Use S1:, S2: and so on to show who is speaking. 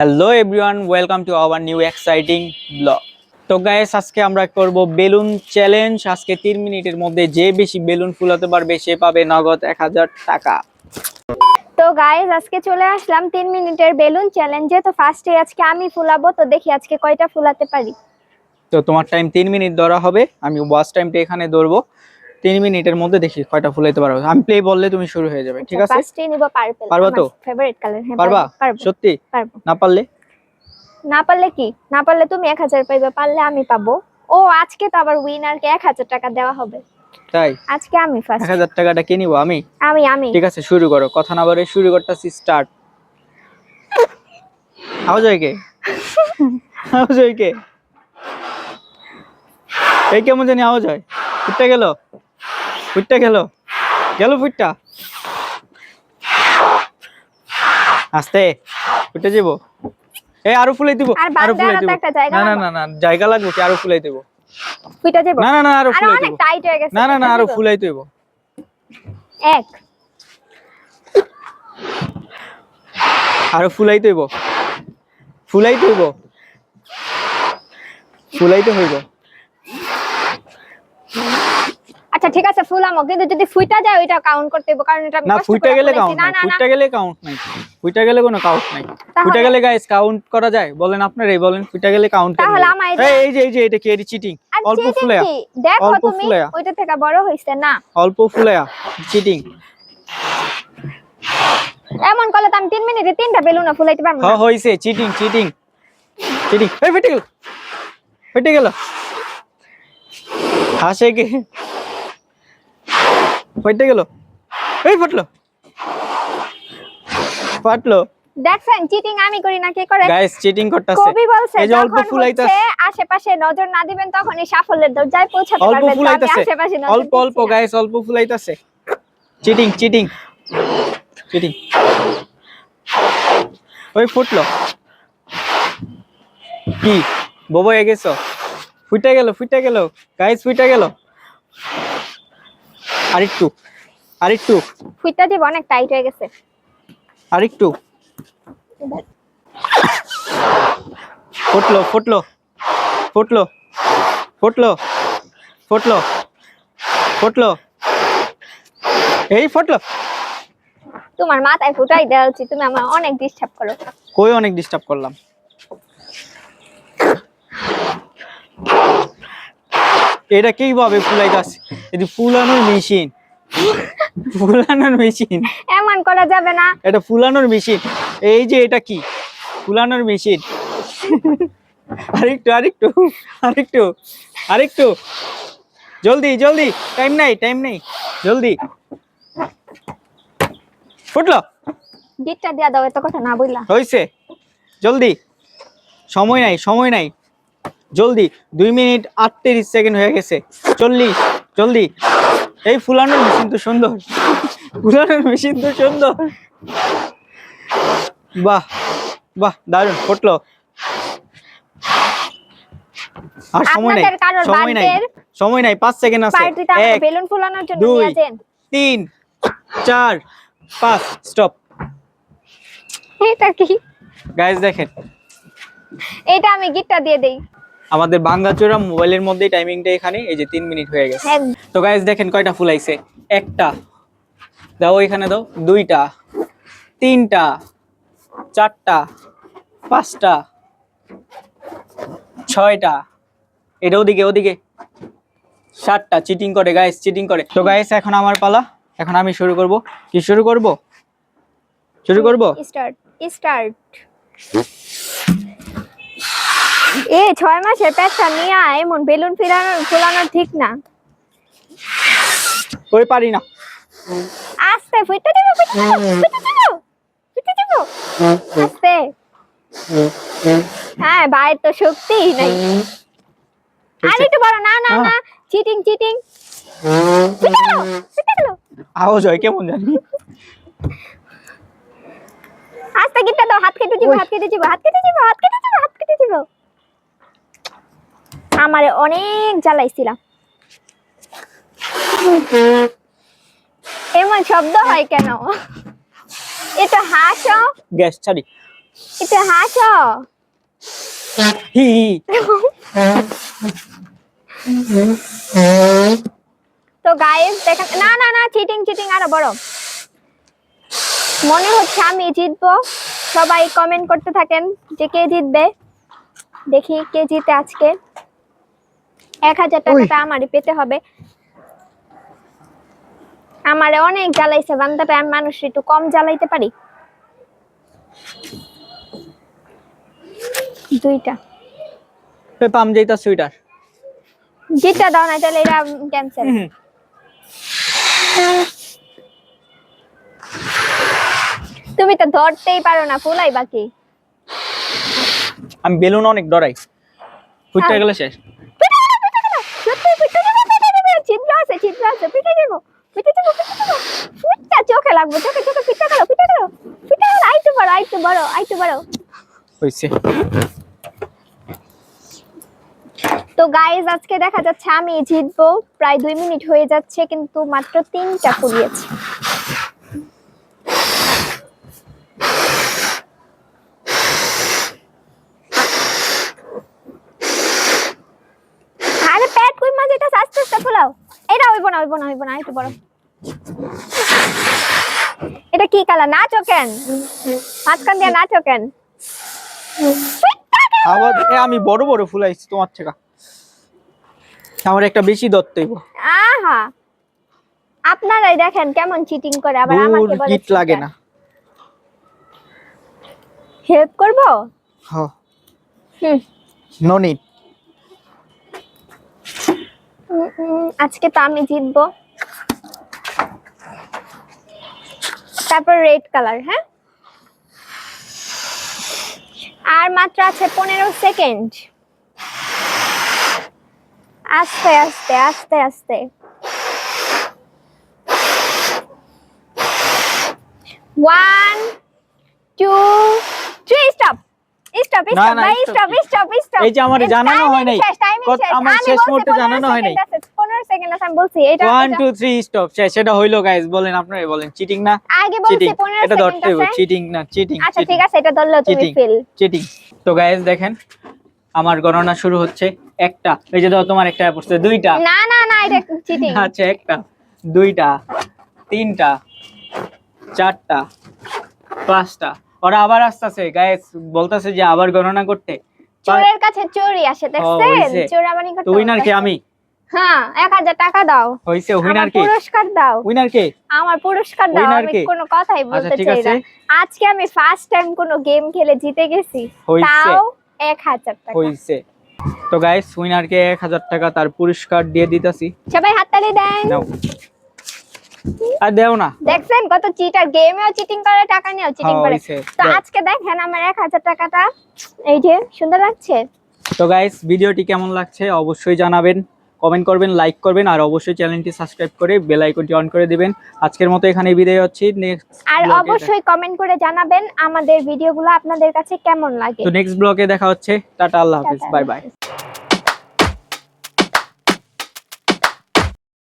S1: Hello everyone welcome to our new exciting blog তো guys আজকে আমরা করব বেলুন চ্যালেঞ্জ আজকে তিন মিনিটের মধ্যে যে বেশি বেলুন ফুলাতে পারবে সে পাবে নগদ এক হাজার টাকা।
S2: তো গাইজ আজকে চলে আসলাম তিন মিনিটের বেলুন চ্যালেঞ্জে তো ফার্স্টে আজকে আমি ফুলাবো তো দেখি আজকে কয়টা ফুলাতে পারি।
S1: তো তোমার টাইম তিন মিনিট ধরা হবে। আমি ওয়াচ টাইমটা এখানে ধরবো। তিন মিনিটের মধ্যে দেখি কয়টা ফুলাইতে পারো। আমি প্লে বললে তুমি শুরু হয়ে যাবে ঠিক আছে?
S2: ফার্স্টে নিব পার্পল
S1: পারবা তো?
S2: ফেভারিট কালার হ্যাঁ
S1: পারবা? সত্যি?
S2: পারব
S1: না পারলে?
S2: না পারলে কি? না পারলে তুমি এক হাজার পাইবে পারলে আমি পাবো। ও আজকে তো আবার উইনারকে এক হাজার টাকা দেওয়া হবে।
S1: তাই?
S2: আজকে আমি ফার্স্ট
S1: হাজার টাকাটা কে নিবো? আমি?
S2: আমি আমি।
S1: ঠিক আছে শুরু করো। কথা না বলে শুরু করতেছি স্টার্ট আওয়াজ হয় কে? আওয়াজ হয় কে? এই কেমন জানি আওয়াজ হয়। ফুটটা গেল? ফুটটা গেল। গেল ফুটটা। আস্তে ফুটে যাব। এই আরও ফুলাই দিব
S2: আরও
S1: ফুলাই দিব। না না। না না জায়গা লাগবে কি? আরও ফুলাই দিব।
S2: ফুইটা যাব।
S1: না না না
S2: আরও
S1: ফুলাই দিব।
S2: টাইট হয়ে গেছে
S1: না না না
S2: আরও
S1: ফুলাই দিব।
S2: এক।
S1: আরও ফুলাইতে হইব ফুলাইতে হইব ফুলাইতে হইব।
S2: আচ্ছা ঠিক আছে ফুল ফুলামো কিন্তু যদি ফুইটা যায় ওইটা কাউন্ট করতে হবে কারণ এটা
S1: না ফুইটা গেলে কাউন্ট
S2: না
S1: নাই
S2: না
S1: ফুইটা গেলে কাউন্ট নাই। ফুইটা গেলে কোনো কাউন্ট নাই। ফুইটা গেলে গাইস কাউন্ট করা যায়। বলেন আপনারাই বলেন ফুইটা গেলে কাউন্ট
S2: তাহলে আমায়
S1: এই এই যে এই যে এটা কি এটি চিটিং অল্প ফুলায়া।
S2: দেখো তুমি ওইটা থেকে বড় হইছে না।
S1: অল্প ফুলায়া। চিটিং
S2: এমন করলে তো আমি তিন মিনিটে তিনটা বেলুন ফুলাইতে পারব
S1: হ
S2: না।
S1: হইছে চিটিং চিটিং চিটিং এই ফেটে গেল। ফেটে গেল। হাসে কে? ফেটে গেল। এই ফাটলো। ফাটলো।
S2: দেখছেন চিটিং আমি করি না কে করে?
S1: গাইস চিটিং করতেছে।
S2: কবি বলছে
S1: এই যে অল্প
S2: যখন
S1: ফুলাইতাছে।
S2: আশেপাশে নজর না দিবেন তখনই সাফল্যের দরজায় পৌঁছাতে
S1: অল্প
S2: পারবেন
S1: ফুলাইতাছে।
S2: আশেপাশে নজর
S1: অল্প অল্প। গাইস অল্প ফুলাইতাছে। চিটিং চিটিং চিটিং ওই ফুটলো। কি? বোবো হয়ে গেছো ফুটে গেল ফুটে গেল। গাইস ফুটে গেল। আরেকটু আরেকটু।
S2: ফুইটা দিব অনেক টাইট হয়ে গেছে।
S1: আরেকটু। ফুটলো ফুটলো ফুটলো ফুটলো ফুটলো ফুটলো। এই ফুটলো।
S2: তোমার মাথায় ফুটাই দেওয়া উচিত তুমি আমার অনেক ডিস্টার্ব করো।
S1: কই অনেক ডিস্টার্ব করলাম? এটা কীভাবে ফুলাইতাছে? এটি ফুলানোর মেশিন। ফুলানোর মেশিন।
S2: এমন করা যাবে না।
S1: এটা ফুলানোর মেশিন। এই যে এটা কি? ফুলানোর মেশিন। আরেকটু আরেকটু আরেকটু আরেকটু। জলদি জলদি। টাইম নাই টাইম নাই। জলদি। ফুটলো?
S2: গিটটা দিয়া দাও এত কথা না বললা
S1: হয়েছে জলদি। সময় নাই সময় নাই। জলদি দুই মিনিট আটত্রিশ সেকেন্ড হয়ে গেছে। চল্লিশ জলদি। এই ফুলানোর মেশিন তো সুন্দর। ফুলানোর মেশিন তো সুন্দর। বাহ বাহ দারুণ ফুটলো। আর সময় নাই সময় নাই। সময় নাই পাঁচ সেকেন্ড আছে। এক
S2: বেলুন ফুলানোর জন্য
S1: দুই তিন চার পাঁচ স্টপ
S2: এটা কি?
S1: গাইজ দেখেন।
S2: এটা আমি গিটটা দিয়ে দেই।
S1: আমাদের বাঙ্গাচোরা মোবাইলের মধ্যেই টাইমিংটা এখানে এই যে তিন মিনিট হয়ে গেছে।
S2: হ্যাঁ।
S1: তো গাইজ দেখেন কয়টা ফুল ফুলাইছে একটা দাও এখানে দাও দুইটা তিনটা চারটা পাঁচটা ছয়টা এটা ওদিকে ওদিকে। সাতটা চিটিং করে গাইস চিটিং করে। তো গাইস এখন আমার পালা এখন আমি শুরু করব। কি শুরু করব? শুরু করব?
S2: স্টার্ট স্টার্ট এ ছয় মাসের পেটটা নিয়ে আয়, এমন বেলুন ফিরানোর ফোলানোর ঠিক না।
S1: ওই পারি না।
S2: আস্তে ফুটতে দেবো ফুটতে দেবো ফুটতে দেবো আস্তে। হ্যাঁ ভাইয়ের তো শক্তি নাই। আর একটু বড় না না না চিটিং চিটিং
S1: আওয়াজ হয় কেমন জানি।
S2: আস্তে গিটটা দাও হাত কেটে দিব হাত কেটে দিব হাত কেটে দিব হাত কেটে দিব হাত কেটে দিব। আমারে অনেক জ্বালাইছিলাম। এমন শব্দ হয় কেন? এটা হাসো।
S1: গ্যাস ছাড়ি।
S2: এটা হাসো।
S1: হি।
S2: তো গাইস দেখেন না না না চিটিং চিটিং আরও বড়। মনে হচ্ছে আমি জিতবো। সবাই কমেন্ট করতে থাকেন যে কে জিতবে। দেখি কে জিতে আজকে। এক হাজার টাকাটা আমারই পেতে হবে। আমারে অনেক জ্বালাইছে আমি মানুষ একটু কম জ্বালাইতে পারি? দুইটা।
S1: পাম সুইটার
S2: জিতটা দাও না তাহলে এটা ক্যান্সেল তুমি তো ধরতেই পারো না ফুলাই বাকি
S1: আমি বেলুন অনেক ডরাই ফুটতে গেলে শেষ
S2: সত্যি পিঠে যাব পিঠে যাব ছিদ্র আছে পিঠে যাব পিঠে যাব পিঠে ফুটটা চোখে লাগবে চোখে চোখে পিঠে করো পিঠে করো। পিঠে করো আইটু বড় আইটু বড় আইটু বড়।
S1: হইছে।
S2: তো গাইজ আজকে দেখা যাচ্ছে আমি জিতবো। প্রায় দুই মিনিট হয়ে যাচ্ছে কিন্তু মাত্র তিনটা ফুরিয়েছে। আরে প্যাট কই মাঝে এটা আস্তে আস্তে ফোলাও। এটা হইব না হইব না হইব না একটু বড়। এটা কি কালার? নাচো কেন? মাঝখান দিয়ে নাচো কেন?
S1: আবার এ আমি বড় বড় ফুলাইছি তোমার থেকে। আমার একটা বেশি দত্তইব
S2: আহা! আপনারাই দেখেন কেমন চিটিং করে আবার আমাকে বলে
S1: গিট লাগে না।
S2: হেল্প করব?
S1: হ
S2: হুম।
S1: নো নিড
S2: আজকে তো আমি জিতবো। তারপর রেড কালার হ্যাঁ? আর মাত্র আছে পনেরো সেকেন্ড আস্তে আস্তে আস্তে আস্তে। One two three stop stop stop ভাই স্টপ স্টপ স্টপ
S1: এই যে আমারে জানানো হয় নাই। কত- আমার শেষ মুহূর্তে জানানো হয় নাই।
S2: 15 সেকেন্ড আছে আমি বলছি এটা
S1: ওয়ান
S2: এটা-
S1: টু থ্রি স্টপ সেটা হইল গাইস বলেন আপনারাই বলেন চিটিং না?
S2: আগে বলছি
S1: চিটিং
S2: 15
S1: এটা ধরতে হবে চিটিং না চিটিং
S2: আচ্ছা ঠিক আছে এটা ধরলো তুমি
S1: চিটিং চিটিং তো গাইস দেখেন আমার গণনা শুরু হচ্ছে একটা এই যে দাও তোমার একটা পড়ছে দুইটা।
S2: না না না এটা চিটিং
S1: আচ্ছা একটা দুইটা তিনটা চারটা পাঁচটা ওরা আবার আসতেছে গাইস বলতেছে যে আবার গণনা করতে।
S2: চোরের কাছে চোরি আসে দেখছেন?
S1: হইছে।
S2: চোরাবানি করতে
S1: তো উইনার কে আমি?
S2: হ্যাঁ 1000 টাকা দাও।
S1: হইছে
S2: আমার
S1: উইনার কে?
S2: পুরস্কার দাও।
S1: উইনার কে?
S2: আমার পুরস্কার দাও আমি কোনো কথাই
S1: আচ্ছা
S2: বলতে চাই না। আজকে আমি ফার্স্ট টাইম কোনো গেম খেলে জিতে গেছি। তাও 1000 টাকা।
S1: হইছে। তো গাইস উইনার কে এক হাজার টাকা তার পুরস্কার দিয়ে দিতাছি।
S2: সবাই হাততালি দেন।
S1: নাও। আর দেও না।
S2: দেখছেন কত চিটার গেমেও চিটিং করে টাকা নিয়েও চিটিং
S1: হ্যাঁ,
S2: করে। তো আজকে দেখেন আমার এক হাজার টাকাটা এই যে সুন্দর লাগছে?
S1: তো গাইস ভিডিওটি কেমন লাগছে অবশ্যই জানাবেন। কমেন্ট করবেন লাইক করবেন আর অবশ্যই চ্যানেলটি সাবস্ক্রাইব করে বেল আইকনটি অন করে দিবেন। আজকের মতো এখানে বিদায় হচ্ছি। নেক্সট
S2: আর অবশ্যই কমেন্ট করে জানাবেন আমাদের ভিডিওগুলো আপনাদের কাছে কেমন লাগে।
S1: তো নেক্সট ব্লগে দেখা হচ্ছে। টাটা আল্লাহ হাফেজ। Bye bye.